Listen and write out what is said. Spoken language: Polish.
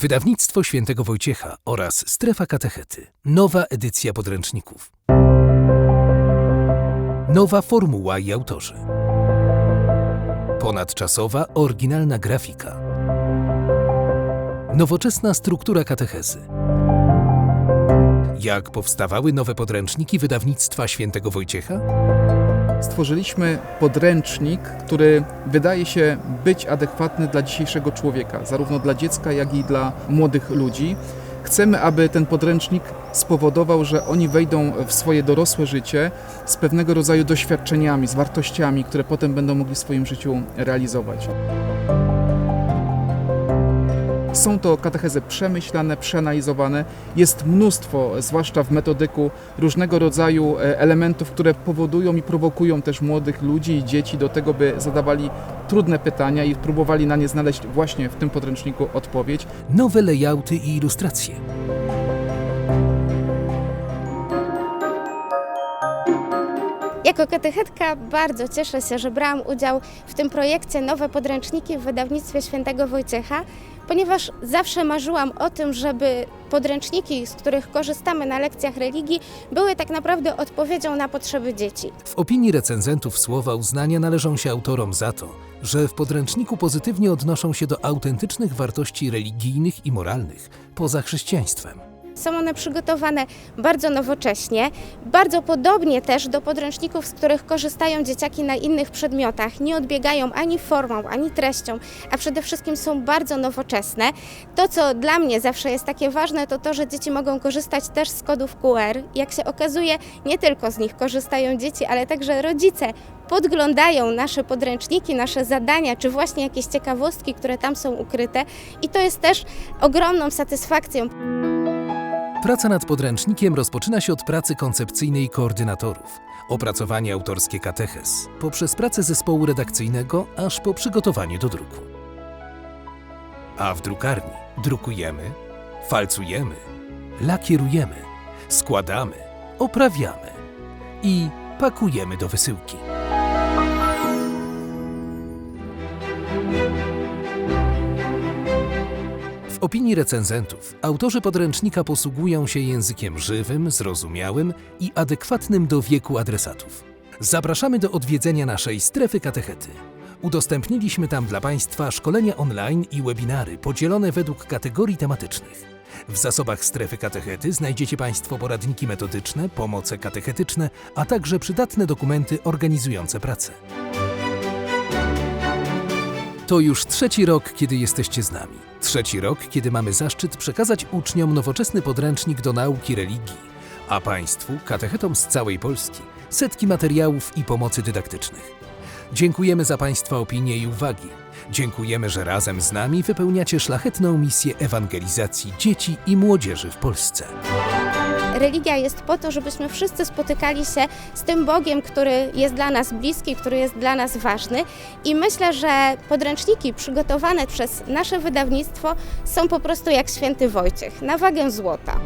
Wydawnictwo Świętego Wojciecha oraz Strefa Katechety. Nowa edycja podręczników. Nowa formuła i autorzy. Ponadczasowa, oryginalna grafika. Nowoczesna struktura katechezy. Jak powstawały nowe podręczniki wydawnictwa Świętego Wojciecha? Stworzyliśmy podręcznik, który wydaje się być adekwatny dla dzisiejszego człowieka, zarówno dla dziecka, jak i dla młodych ludzi. Chcemy, aby ten podręcznik spowodował, że oni wejdą w swoje dorosłe życie z pewnego rodzaju doświadczeniami, z wartościami, które potem będą mogli w swoim życiu realizować. Są to katechezy przemyślane, przeanalizowane. Jest mnóstwo, zwłaszcza w metodyku, różnego rodzaju e, elementów, które powodują i prowokują też młodych ludzi i dzieci do tego, by zadawali trudne pytania i próbowali na nie znaleźć właśnie w tym podręczniku odpowiedź. Nowe layouty i ilustracje. Jako katechetka bardzo cieszę się, że brałam udział w tym projekcie Nowe Podręczniki w wydawnictwie Świętego Wojciecha, ponieważ zawsze marzyłam o tym, żeby podręczniki, z których korzystamy na lekcjach religii, były tak naprawdę odpowiedzią na potrzeby dzieci. W opinii recenzentów słowa uznania należą się autorom za to, że w podręczniku pozytywnie odnoszą się do autentycznych wartości religijnych i moralnych poza chrześcijaństwem. Są one przygotowane bardzo nowocześnie, bardzo podobnie też do podręczników, z których korzystają dzieciaki na innych przedmiotach. Nie odbiegają ani formą, ani treścią, a przede wszystkim są bardzo nowoczesne. To, co dla mnie zawsze jest takie ważne, to to, że dzieci mogą korzystać też z kodów QR. Jak się okazuje, nie tylko z nich korzystają dzieci, ale także rodzice podglądają nasze podręczniki, nasze zadania, czy właśnie jakieś ciekawostki, które tam są ukryte. I to jest też ogromną satysfakcją. Praca nad podręcznikiem rozpoczyna się od pracy koncepcyjnej koordynatorów, opracowanie autorskie katechez, poprzez pracę zespołu redakcyjnego, aż po przygotowanie do druku. A w drukarni drukujemy, falcujemy, lakierujemy, składamy, oprawiamy i pakujemy do wysyłki. Opinii recenzentów, autorzy podręcznika posługują się językiem żywym, zrozumiałym i adekwatnym do wieku adresatów. Zapraszamy do odwiedzenia naszej strefy katechety. Udostępniliśmy tam dla Państwa szkolenia online i webinary podzielone według kategorii tematycznych. W zasobach strefy katechety znajdziecie Państwo poradniki metodyczne, pomoce katechetyczne, a także przydatne dokumenty organizujące pracę. To już trzeci rok, kiedy jesteście z nami. Trzeci rok, kiedy mamy zaszczyt przekazać uczniom nowoczesny podręcznik do nauki religii, a Państwu, katechetom z całej Polski, setki materiałów i pomocy dydaktycznych. Dziękujemy za Państwa opinie i uwagi. Dziękujemy, że razem z nami wypełniacie szlachetną misję ewangelizacji dzieci i młodzieży w Polsce. Religia jest po to, żebyśmy wszyscy spotykali się z tym Bogiem, który jest dla nas bliski, który jest dla nas ważny. I myślę, że podręczniki przygotowane przez nasze wydawnictwo są po prostu jak święty Wojciech, na wagę złota.